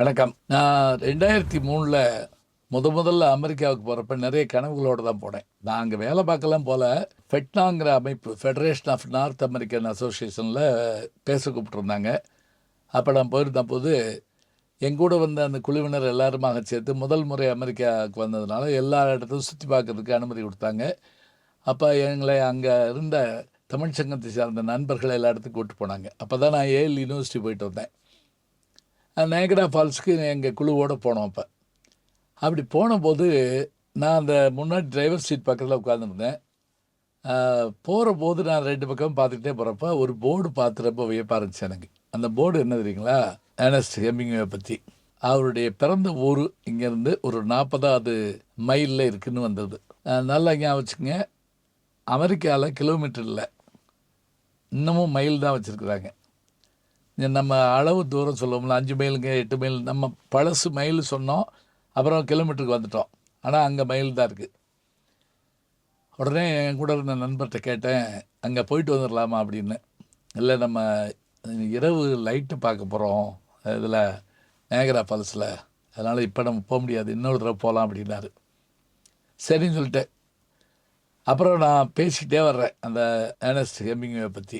வணக்கம். நான் ரெண்டாயிரத்தி மூணில் முத முதல்ல அமெரிக்காவுக்கு போகிறப்ப நிறைய கனவுகளோடு தான் போனேன். நான் அங்கே வேலை பார்க்கலாம் போல ஃபெட்னாங்கிற அமைப்பு ஃபெடரேஷன் ஆஃப் நார்த் அமெரிக்கன் அசோசியேஷனில் பேச கூப்பிட்ருந்தாங்க அப்போ நான் போயிருந்த போது எங்கூட வந்த அந்த குழுவினர் எல்லாருமாக சேர்த்து முதல் முறை அமெரிக்காவுக்கு வந்ததுனால எல்லா இடத்தையும் சுற்றி பார்க்கறதுக்கு அனுமதி கொடுத்தாங்க. அப்போ எங்களை அங்கே இருந்த தமிழ் சங்கத்தை சார்ந்த நண்பர்கள் எல்லா இடத்துக்கும் கூப்பிட்டு போனாங்க. அப்போ தான் நான் ஏஎல் யூனிவர்சிட்டி போயிட்டு வந்தேன். நேகரா ஃபால்ஸுக்கு எங்கள் குழுவோடு போனோம் அப்போ. அப்படி போனபோது நான் அந்த முன்னாடி டிரைவர் சீட் பக்கத்தில் உட்காந்துருந்தேன் போகிற போது நான் ரெண்டு பக்கம் பார்த்துக்கிட்டே போகிறப்ப ஒரு போர்டு பார்த்து ரொம்ப வியப்பாக இருந்துச்சு எனக்கு. அந்த போர்டு என்ன தெரியுங்களா? ஏனஸ்ட் ஹெமிங்கை பற்றி அவருடைய பிறந்த ஊர் இங்கேருந்து ஒரு நாற்பதாவது மைலில் இருக்குதுன்னு வந்தது. நல்லா ஞாபகம் வச்சுங்க அமெரிக்காவில் கிலோமீட்டர் இல்லை இன்னமும் மைல் தான் வச்சுருக்குறாங்க. நம்ம அளவு தூரம் சொல்லுவோம்ல அஞ்சு மைலுங்க எட்டு மைல் நம்ம பழசு மைல் சொன்னோம் அப்புறம் கிலோமீட்டருக்கு வந்துட்டோம். ஆனால் அங்கே மைல் தான் இருக்குது உடனே என் கூட இருந்த நண்பர்கிட்ட கேட்டேன் அங்கே போயிட்டு வந்துடலாமா அப்படின்னு. இல்லை நம்ம இரவு லைட்டு பார்க்க போகிறோம் இதில் நேகரா ஃபால்ஸில் அதனால் இப்போ நம்ம போக முடியாது இன்னொரு தடவை போகலாம் அப்படின்னாரு. சரின்னு சொல்லிட்டேன். அப்புறம் நான் பேசிக்கிட்டே வர்றேன் அந்த ஏனஸ்ட் ஹெமிங்கை பற்றி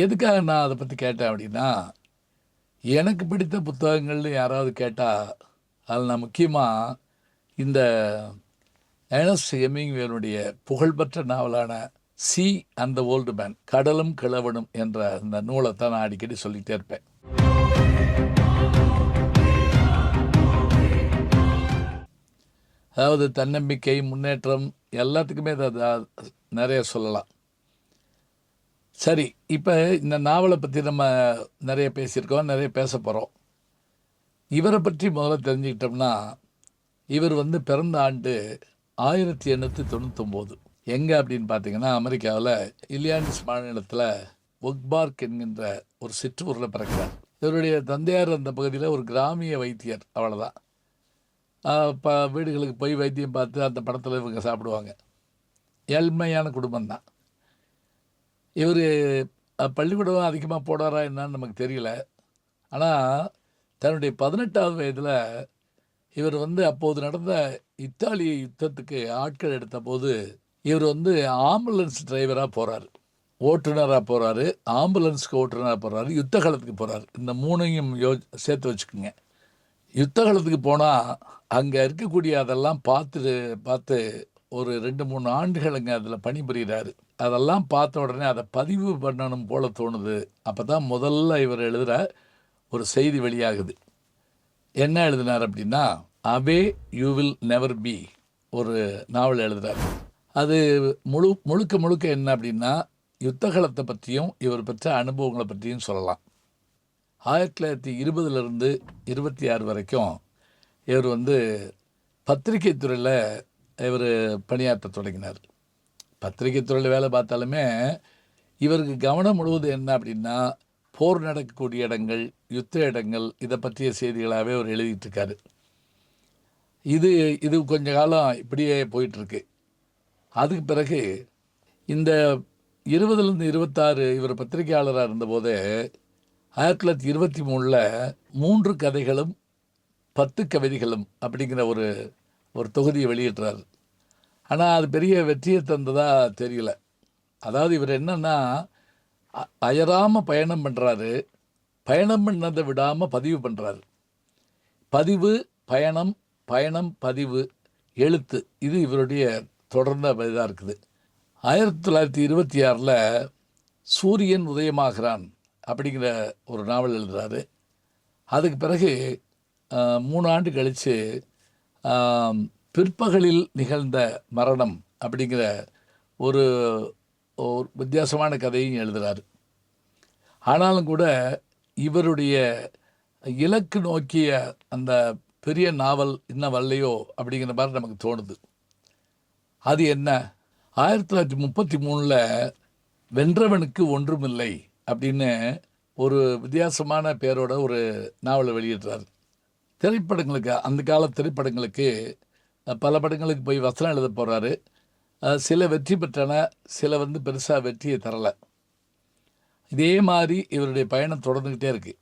எதுக்காக நான் அதை பற்றி கேட்டேன் அப்படின்னா எனக்கு பிடித்த புத்தகங்கள்னு யாராவது கேட்டால் அதில் நான் முக்கியமாக இந்த ஏனஸ்ட் எமிங்வேலுடைய புகழ்பெற்ற நாவலான சி அந்த ஓல்டு மேன் கடலும் கிழவனும் என்ற அந்த நூலை தான் நான் அடிக்கடி சொல்லிகிட்டே இருப்பேன். அதாவது தன்னம்பிக்கை முன்னேற்றம் எல்லாத்துக்குமே அதை நிறைய சொல்லலாம். சரி இப்போ இந்த நாவலை பற்றி நம்ம நிறைய பேசியிருக்கோம் நிறைய பேச போகிறோம் இவரை பற்றி முதல்ல தெரிஞ்சுக்கிட்டோம்னா இவர் வந்து பிறந்த ஆண்டு ஆயிரத்தி எண்ணூற்றி தொண்ணூத்தொம்போது. எங்கே அப்படின்னு பார்த்தீங்கன்னா அமெரிக்காவில் இலியானிஸ் மாநிலத்தில் ஒக்பார்க் என்கின்ற ஒரு சிற்றூரில் பிறக்கிறார். இவருடைய தந்தையார் அந்த பகுதியில் ஒரு கிராமிய வைத்தியர் அவ்வளோதான் இப்போ வீடுகளுக்கு போய் வைத்தியம் பார்த்து அந்த படத்தில் இவங்க சாப்பிடுவாங்க. ஏழ்மையான குடும்பம் தான் இவர் பள்ளிக்கூடம் அதிகமாக போடாரா என்னன்னு நமக்கு தெரியல. ஆனால் தன்னுடைய பதினெட்டாவது வயதில் இவர் வந்து அப்போது நடந்த இத்தாலிய யுத்தத்துக்கு ஆட்கள் எடுத்த போது இவர் வந்து ஆம்புலன்ஸ் டிரைவராக போகிறார் ஓட்டுநராக போகிறாரு ஆம்புலன்ஸ்க்கு ஓட்டுநராக போகிறாரு யுத்த காலத்துக்கு போகிறார் இந்த மூணையும் யோ சேர்த்து வச்சுக்கோங்க. யுத்த காலத்துக்கு போனால் அங்கே இருக்கக்கூடிய அதெல்லாம் பார்த்து பார்த்து ஒரு ரெண்டு மூணு ஆண்டுகள் அதில் பணிபுரிகிறாரு அதெல்லாம் பார்த்த உடனே அதை பதிவு பண்ணணும் போல தோணுது. அப்போ தான் முதல்ல இவர் எழுதுகிற ஒரு செய்தி வெளியாகுது. என்ன எழுதினார் அப்படின்னா அவே யூ வில் நெவர் பி ஒரு நாவல் எழுதுகிறார் அது முழு முழுக்க முழுக்க என்ன அப்படின்னா யுத்தகலத்தை பற்றியும் இவர் பெற்ற அனுபவங்களை பற்றியும் சொல்லலாம். ஆயிரத்தி தொள்ளாயிரத்தி இருபதுலேருந்து இருபத்தி ஆறு வரைக்கும் இவர் வந்து பத்திரிகை துறையில் இவர் பணியாற்ற தொடங்கினார். பத்திரிகை துறையில் வேலை பார்த்தாலுமே இவருக்கு கவனம் முழுவதும் என்ன அப்படின்னா போர் நடக்கக்கூடிய இடங்கள் யுத்த இடங்கள் இதை பற்றிய செய்திகளாகவே அவர் எழுதிட்டு இருக்காரு இது இது கொஞ்ச காலம் இப்படியே போயிட்டுருக்கு. அதுக்கு பிறகு இந்த இருபதுலேருந்து இருபத்தாறு இவர் பத்திரிகையாளராக இருந்தபோது ஆயிரத்தி தொள்ளாயிரத்தி இருபத்தி மூணில் மூன்று கதைகளும் பத்து கவிதைகளும் அப்படிங்கிற ஒரு ஒரு தொகுதியை வெளியிடுறார். ஆனால் அது பெரிய வெற்றியை தந்ததாக தெரியல. அதாவது இவர் என்னன்னா அ- பயணம் பண்ணுறாரு பயணம் பண்ணதை விடாமல் பதிவு பண்ணுறாரு பதிவு பயணம் பயணம் பதிவு எழுத்து. இது இவருடைய தொடர்ந்த இதாக இருக்குது. ஆயிரத்தி தொள்ளாயிரத்தி இருபத்தி ஆறில் சூரியன் உதயமாகிறான் அப்படிங்கிற ஒரு நாவல் எழுதுறாரு. அதுக்கு பிறகு மூணு ஆண்டு கழித்து பிற்பகலில் நிகழ்ந்த மரணம் அப்படிங்கிற ஒரு ஒரு வித்தியாசமான கதையும் எழுதுகிறார் ஆனாலும் கூட இவருடைய இலக்கு நோக்கிய அந்த பெரிய நாவல் இன்னும் வரலையோ அப்படிங்கிற மாதிரி நமக்கு தோணுது. அது என்ன? ஆயிரத்தி தொள்ளாயிரத்தி முப்பத்தி மூணில் வென்றவனுக்கு ஒன்றுமில்லை அப்படின்னு ஒரு வித்தியாசமான பேரோட ஒரு நாவலை வெளியிடுறார். திரைப்படங்களுக்கு அந்த கால திரைப்படங்களுக்கு பல படங்களுக்கு போய் வசனம் எழுத போகிறாரு சில வெற்றி பெற்றன சில வந்து பெருசாக வெற்றியை தரலை. இதே மாதிரி இவருடைய பயணம் தொடர்ந்துக்கிட்டே இருக்குது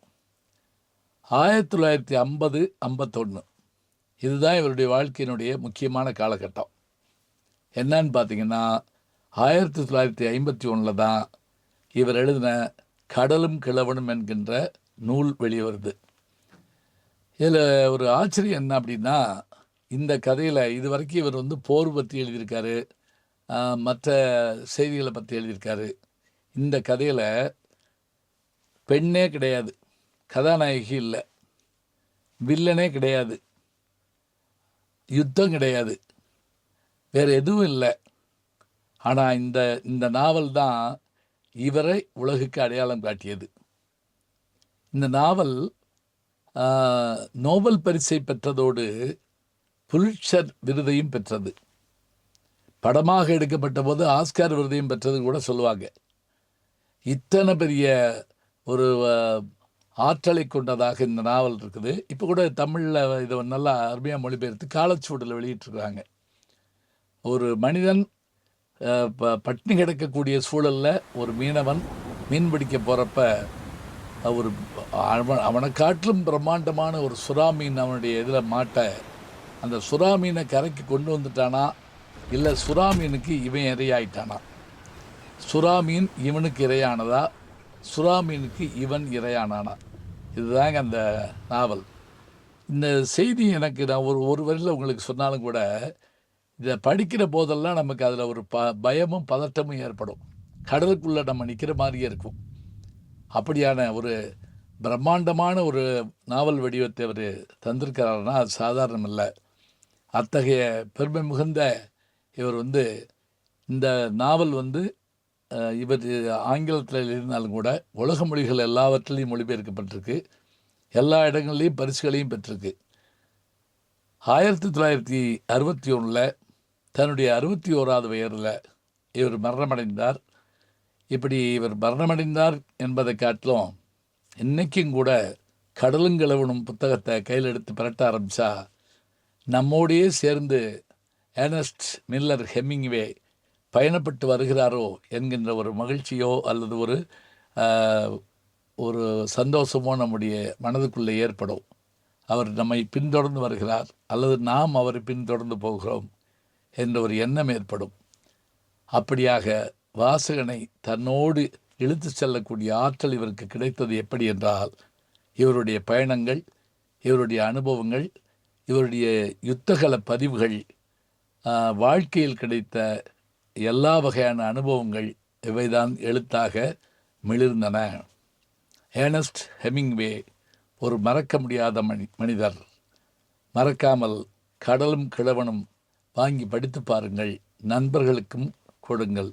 ஆயிரத்தி தொள்ளாயிரத்தி ஐம்பது ஐம்பத்தொன்று இதுதான் இவருடைய வாழ்க்கையினுடைய முக்கியமான காலகட்டம். என்னன்னு பார்த்தீங்கன்னா ஆயிரத்தி தொள்ளாயிரத்தி ஐம்பத்தி ஒன்றில் தான் இவர் எழுதின கடலும் கிழவனும் என்கின்ற நூல் வெளிவருது. இதில் ஒரு ஆச்சரியம் என்ன அப்படின்னா இந்த கதையில் இது வரைக்கும் இவர் வந்து போர் பற்றி எழுதியிருக்காரு. மற்ற செய்திகளை பற்றி எழுதியிருக்காரு. இந்த கதையில் பெண்ணே கிடையாது கதாநாயகி இல்லை வில்லனே கிடையாது யுத்தம் கிடையாது வேறு எதுவும் இல்லை. ஆனால் இந்த இந்த நாவல் தான் இவரை உலகுக்கு அடையாளம் காட்டியது. இந்த நாவல் நோபல் பரிசை பெற்றதோடு புலிட்சர் விருதையும் பெற்றது. படமாக எடுக்கப்பட்ட போது ஆஸ்கார் விருதையும் பெற்றது கூட சொல்லுவாங்க. இத்தனை பெரிய ஒரு ஆற்றலை கொண்டதாக இந்த நாவல் இருக்குது. இப்போ கூட தமிழில் இதை நல்லா அருமையாக மொழிபெயர்த்து காலச்சூடில் வெளியிட்டிருக்கிறாங்க ஒரு மனிதன் ப பட்டினி கிடக்கக்கூடிய சூழலில் ஒரு மீனவன் மீன் பிடிக்க போகிறப்ப ஒரு அவன் அவனை காட்டிலும் பிரம்மாண்டமான ஒரு சுறா மீன் அவனுடைய இதில் மாட்ட அந்த சுறா மீனை கரைக்கு கொண்டு வந்துட்டானா? இல்லை சுறா மீனுக்கு இவன் இரையாயிட்டானா? சுறா மீன் இவனுக்கு இரையானதா? சுறா மீனுக்கு இவன் இரையானானா? இதுதாங்க அந்த நாவல். இந்த செய்தி எனக்கு நான் ஒரு ஒரு வரியில் உங்களுக்கு சொன்னாலும் கூட இதை படிக்கிற போதெல்லாம் நமக்கு அதில் ஒரு ப பயமும் பதட்டமும் ஏற்படும். கடலுக்குள்ளே நம்ம நிற்கிற மாதிரியே இருக்கும். அப்படியான ஒரு பிரம்மாண்டமான ஒரு நாவல் வடிவத்தை அவர் தந்திருக்கிறாருன்னா அது சாதாரணம் இல்லை அத்தகைய பெருமை மிகுந்த இவர் வந்து இந்த நாவல் வந்து இவர் ஆங்கிலத்தில் இருந்தாலும் கூட உலக மொழிகள் எல்லாவற்றிலையும் மொழிபெயர்க்கப்பட்டிருக்கு. எல்லா இடங்கள்லையும் பரிசுகளையும் பெற்றிருக்கு. ஆயிரத்தி தொள்ளாயிரத்தி அறுபத்தி ஒன்றில் தன்னுடைய அறுபத்தி ஓராவது வயதில் இவர் மரணமடைந்தார். இப்படி இவர் மரணமடைந்தார் என்பதை காட்டிலும் இன்றைக்கும் கூட கடலுங்கிழவனும் புத்தகத்தை கையில் எடுத்து பிரட்ட ஆரம்பித்தா நம்மோடையே சேர்ந்து ஏனஸ்ட் மில்லர் ஹெமிங்வே பயணப்பட்டு வருகிறாரோ என்கின்ற ஒரு மகிழ்ச்சியோ அல்லது ஒரு ஒரு சந்தோஷமோ நம்முடைய மனதுக்குள்ளே ஏற்படும். அவர் நம்மை பின்தொடர்ந்து வருகிறார் அல்லது நாம் அவரை பின்தொடர்ந்து போகிறோம் என்ற ஒரு எண்ணம் ஏற்படும். அப்படியாக வாசகனை தன்னோடு இழுத்துச் செல்லக்கூடிய ஆற்றல் இவருக்கு கிடைத்தது எப்படி என்றால் இவருடைய பயணங்கள் இவருடைய அனுபவங்கள் இவருடைய யுத்தகல பதிவுகள் வாழ்க்கையில் கிடைத்த எல்லா வகையான அனுபவங்கள் இவைதான் எழுத்தாக மிளிர்ந்தன. ஏனஸ்ட் ஹெமிங்வே ஒரு மறக்க முடியாத மனி மனிதர். மறக்காமல் கடலும் கிழவனும் வாங்கி படித்து பாருங்கள் நண்பர்களுக்கும் கொடுங்கள்.